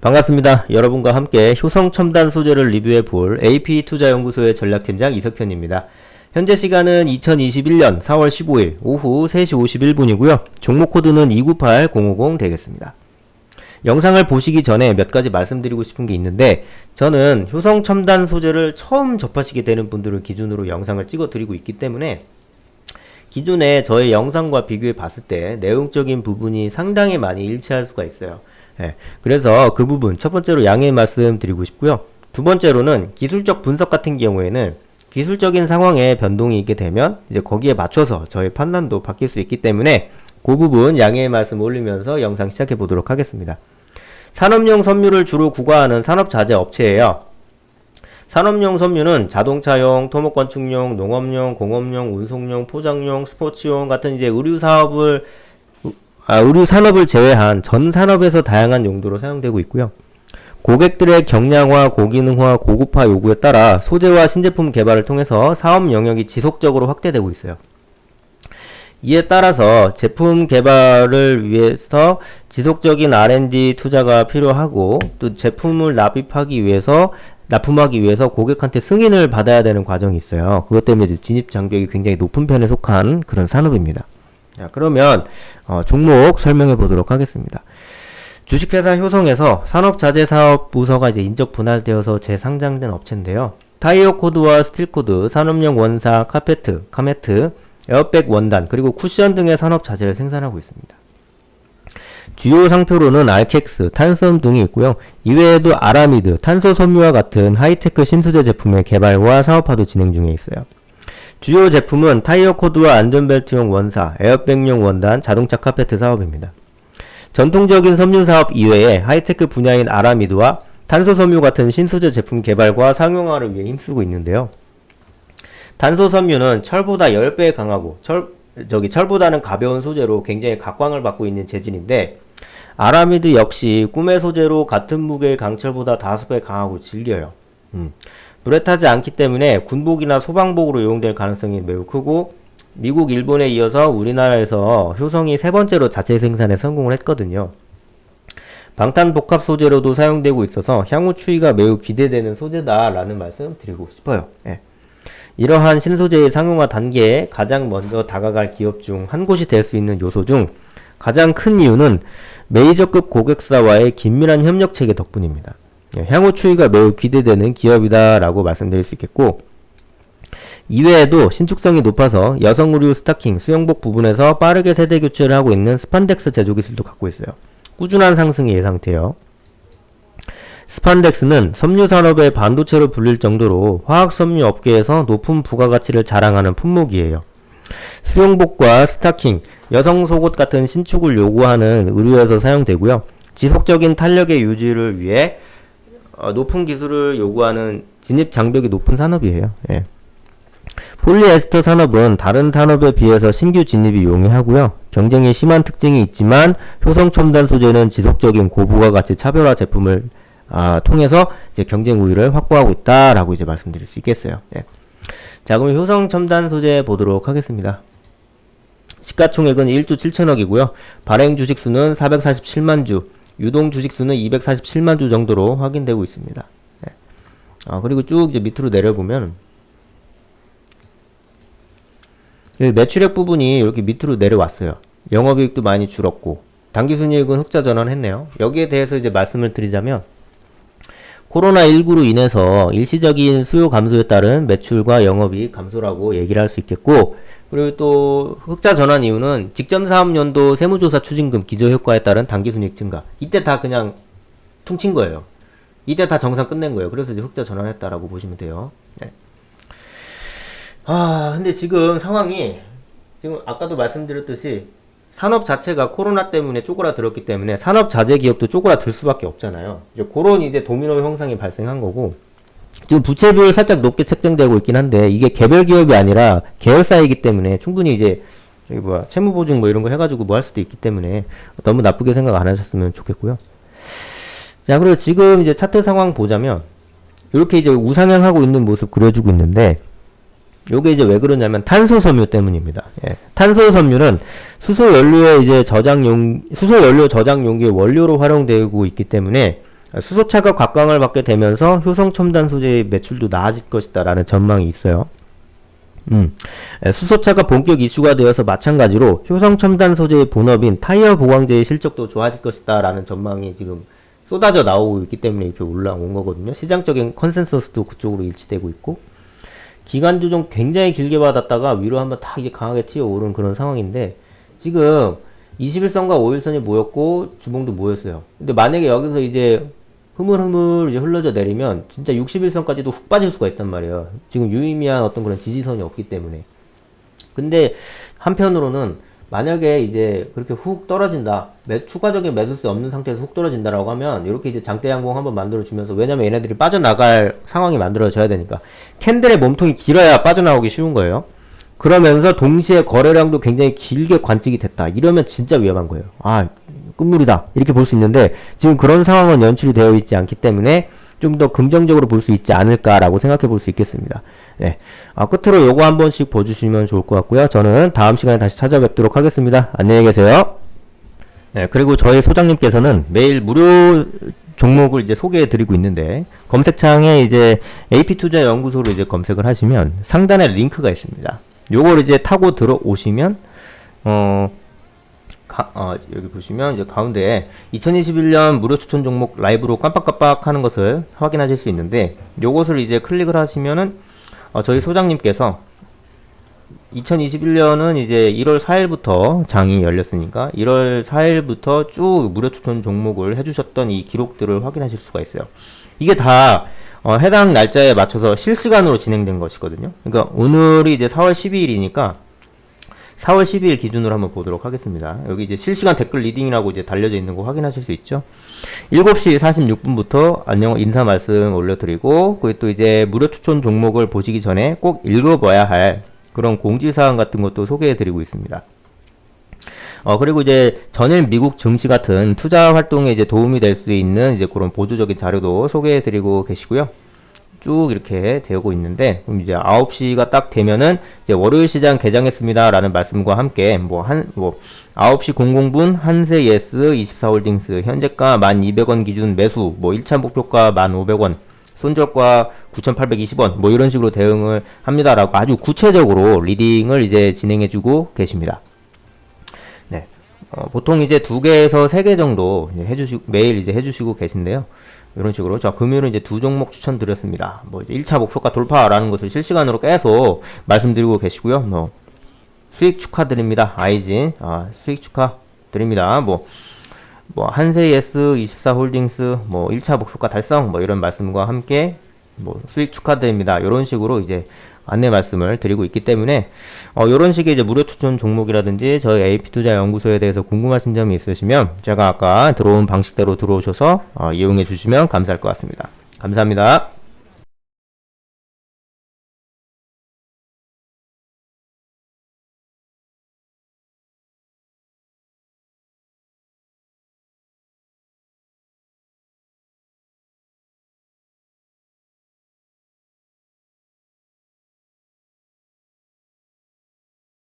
반갑습니다. 여러분과 함께 효성 첨단 소재를 리뷰해 볼 AP 투자연구소의 전략팀장 이석현입니다. 현재 시간은 2021년 4월 15일 오후 3시 51분이고요. 종목 코드는 298050 되겠습니다. 영상을 보시기 전에 몇 가지 말씀드리고 싶은 게 있는데 저는 효성 첨단 소재를 처음 접하시게 되는 분들을 기준으로 영상을 찍어 드리고 있기 때문에 기존에 저의 영상과 비교해 봤을 때 내용적인 부분이 상당히 많이 일치할 수가 있어요. 예, 그래서 그 부분 첫 번째로 양해 말씀드리고 싶고요. 두 번째로는 기술적 분석 같은 경우에는 기술적인 상황에 변동이 있게 되면 이제 거기에 맞춰서 저의 판단도 바뀔 수 있기 때문에 그 부분 양해의 말씀 올리면서 영상 시작해 보도록 하겠습니다. 산업용 섬유를 주로 구가하는 산업자재 업체예요. 산업용 섬유는 자동차용, 토목건축용, 농업용, 공업용, 운송용, 포장용, 스포츠용 같은 이제 의류 사업을 아, 의류 산업을 제외한 전 산업에서 다양한 용도로 사용되고 있고요. 고객들의 경량화, 고기능화, 고급화 요구에 따라 소재와 신제품 개발을 통해서 사업 영역이 지속적으로 확대되고 있어요. 이에 따라서 제품 개발을 위해서 지속적인 R&D 투자가 필요하고 또 제품을 납입하기 위해서 납품하기 위해서 고객한테 승인을 받아야 되는 과정이 있어요. 그것 때문에 진입 장벽이 굉장히 높은 편에 속한 그런 산업입니다. 자, 그러면 어, 종목 설명해 보도록 하겠습니다. 주식회사 효성에서 산업자재사업 부서가 이제 인적 분할되어서 재상장된 업체인데요. 타이어 코드와 스틸 코드, 산업용 원사, 카페트, 카메트, 에어백 원단, 그리고 쿠션 등의 산업 자재를 생산하고 있습니다. 주요 상표로는 알켑스, 탄섬 등이 있고요. 이외에도 아라미드, 탄소 섬유와 같은 하이테크 신소재 제품의 개발과 사업화도 진행 중에 있어요. 주요 제품은 타이어 코드와 안전벨트용 원사, 에어백용 원단, 자동차 카페트 사업입니다. 전통적인 섬유 사업 이외에 하이테크 분야인 아라미드와 탄소 섬유 같은 신소재 제품 개발과 상용화를 위해 힘쓰고 있는데요. 탄소 섬유는 철보다 10배 강하고 철 저기 철보다는 가벼운 소재로 굉장히 각광을 받고 있는 재질인데 아라미드 역시 꿈의 소재로 같은 무게의 강철보다 5배 강하고 질겨요. 음. 불에 타지 않기 때문에 군복이나 소방복으로 이용될 가능성이 매우 크고 미국, 일본에 이어서 우리나라에서 효성이 세 번째로 자체 생산에 성공을 했거든요. 방탄 복합 소재로도 사용되고 있어서 향후 추이가 매우 기대되는 소재다라는 말씀 드리고 싶어요. 예. 이러한 신소재의 상용화 단계에 가장 먼저 다가갈 기업 중 한 곳이 될 수 있는 요소 중 가장 큰 이유는 메이저급 고객사와의 긴밀한 협력 체계 덕분입니다. 예, 향후 추이가 매우 기대되는 기업이다라고 말씀드릴 수 있겠고 이외에도 신축성이 높아서 여성 의류 스타킹, 수영복 부분에서 빠르게 세대 교체를 하고 있는 스판덱스 제조 기술도 갖고 있어요. 꾸준한 상승이 예상돼요. 스판덱스는 섬유 산업의 반도체로 불릴 정도로 화학 섬유 업계에서 높은 부가가치를 자랑하는 품목이에요. 수영복과 스타킹, 여성 속옷 같은 신축을 요구하는 의류에서 사용되고요. 지속적인 탄력의 유지를 위해 어, 높은 기술을 요구하는 진입 장벽이 높은 산업이에요. 예. 폴리에스터 산업은 다른 산업에 비해서 신규 진입이 용이하고요. 경쟁이 심한 특징이 있지만 효성 첨단 소재는 지속적인 고부가 가치 차별화 제품을 아, 통해서 이제 경쟁 우위를 확보하고 있다라고 이제 말씀드릴 수 있겠어요. 예. 자, 그럼 효성 첨단 소재 보도록 하겠습니다. 시가총액은 1조 7천억이고요. 발행 주식 수는 447만 주, 유동 주식 수는 247만 주 정도로 확인되고 있습니다. 예. 아, 그리고 쭉 이제 밑으로 내려보면 매출액 부분이 이렇게 밑으로 내려왔어요. 영업이익도 많이 줄었고 당기순이익은 흑자 전환했네요. 여기에 대해서 이제 말씀을 드리자면 코로나19로 인해서 일시적인 수요 감소에 따른 매출과 영업이익 감소라고 얘기를 할 수 있겠고 그리고 또 흑자 전환 이유는 직전 사업연도 세무조사 추징금 기저효과에 따른 당기순이익 증가 이때 다 그냥 퉁친 거예요. 이때 다 정상 끝낸 거예요. 그래서 이제 흑자 전환했다라고 보시면 돼요. 네. 아, 근데 지금 상황이 지금 아까도 말씀드렸듯이 산업 자체가 코로나 때문에 쪼그라들었기 때문에 산업 자재 기업도 쪼그라들 수밖에 없잖아요. 이제 그런 이제 도미노 형상이 발생한 거고 지금 부채 비율 살짝 높게 책정되고 있긴 한데 이게 개별 기업이 아니라 계열사이기 때문에 충분히 이제 저기 뭐야 채무 보증 뭐 이런 거 해가지고 뭐 할 수도 있기 때문에 너무 나쁘게 생각 안 하셨으면 좋겠고요. 자 그리고 지금 이제 차트 상황 보자면 이렇게 이제 우상향하고 있는 모습 그려주고 있는데 요게 이제 왜 그러냐면 탄소 섬유 때문입니다. 예. 탄소 섬유는 수소 연료의 이제 저장 용 수소 연료 저장 용기의 원료로 활용되고 있기 때문에 수소차가 각광을 받게 되면서 효성 첨단 소재의 매출도 나아질 것이다라는 전망이 있어요. 음, 에, 수소차가 본격 이슈가 되어서 마찬가지로 효성 첨단 소재의 본업인 타이어 보강제의 실적도 좋아질 것이다라는 전망이 지금 쏟아져 나오고 있기 때문에 이렇게 올라온 거거든요. 시장적인 컨센서스도 그쪽으로 일치되고 있고 기간 조정 굉장히 길게 받았다가 위로 한번 탁 이제 강하게 튀어 오른 그런 상황인데 지금 21선과 5일선이 모였고 주봉도 모였어요. 근데 만약에 여기서 이제 흐물흐물 이제 흘러져 내리면 진짜 61선까지도 훅 빠질 수가 있단 말이에요. 지금 유의미한 어떤 그런 지지선이 없기 때문에. 근데 한편으로는 만약에 이제 그렇게 훅 떨어진다, 매, 추가적인 매수세 없는 상태에서 훅 떨어진다라고 하면 이렇게 이제 장대 양봉 한번 만들어 주면서 왜냐면 얘네들이 빠져나갈 상황이 만들어져야 되니까 캔들의 몸통이 길어야 빠져나오기 쉬운 거예요. 그러면서 동시에 거래량도 굉장히 길게 관측이 됐다. 이러면 진짜 위험한 거예요. 아, 끝물이다. 이렇게 볼 수 있는데 지금 그런 상황은 연출이 되어 있지 않기 때문에 좀 더 긍정적으로 볼 수 있지 않을까라고 생각해 볼 수 있겠습니다. 네. 아, 끝으로 요거 한 번씩 봐주시면 좋을 것 같고요. 저는 다음 시간에 다시 찾아뵙도록 하겠습니다. 안녕히 계세요. 네, 그리고 저희 소장님께서는 매일 무료 종목을 이제 소개해 드리고 있는데 검색창에 이제 AP투자 연구소로 이제 검색을 하시면 상단에 링크가 있습니다. 요걸 이제 타고 들어오시면 어, 가, 어, 여기 보시면 이제 가운데 2021년 무료 추천 종목 라이브로 깜빡깜빡 하는 것을 확인하실 수 있는데 요것을 이제 클릭을 하시면은 어, 저희 소장님께서 2021년은 이제 1월 4일부터 장이 열렸으니까 1월 4일부터 쭉 무료 추천 종목을 해주셨던 이 기록들을 확인하실 수가 있어요. 이게 다 어, 해당 날짜에 맞춰서 실시간으로 진행된 것이거든요. 그러니까 오늘이 이제 4월 12일이니까 4월 12일 기준으로 한번 보도록 하겠습니다. 여기 이제 실시간 댓글 리딩이라고 이제 달려져 있는 거 확인하실 수 있죠. 7시 46분부터 안녕 인사 말씀 올려드리고 그리고 또 이제 무료 추천 종목을 보시기 전에 꼭 읽어봐야 할 그런 공지사항 같은 것도 소개해드리고 있습니다. 어, 그리고 이제 전일 미국 증시 같은 투자 활동에 이제 도움이 될 수 있는 이제 그런 보조적인 자료도 소개해 드리고 계시고요. 쭉 이렇게 되고 있는데, 그럼 이제 9시가 딱 되면은 이제 월요일 시장 개장했습니다. 라는 말씀과 함께 뭐 한, 뭐 9시 00분 한세 예스 24홀딩스 현재가 1200원 기준 매수, 뭐 1차 목표가 1500원, 손절가 9,820원 뭐 이런 식으로 대응을 합니다라고 아주 구체적으로 리딩을 이제 진행해주고 계십니다. 네, 어, 보통 이제 두 개에서 세 개 정도 해주시고 매일 이제 해주시고 계신데요. 이런 식으로 자 금요일은 이제 두 종목 추천드렸습니다. 뭐 이제 1차 목표가 돌파라는 것을 실시간으로 계속 말씀드리고 계시고요. 뭐 수익 축하드립니다. 아이진 아, 수익 축하드립니다. 뭐뭐 한세 예스 24 홀딩스 뭐 1차 목표가 달성 뭐 이런 말씀과 함께 뭐 수익 축하드립니다. 이런 식으로 이제 안내 말씀을 드리고 있기 때문에 어 이런 식의 이제 무료 추천 종목이라든지 저희 AP 투자 연구소에 대해서 궁금하신 점이 있으시면 제가 아까 들어온 방식대로 들어오셔서 어 이용해 주시면 감사할 것 같습니다. 감사합니다.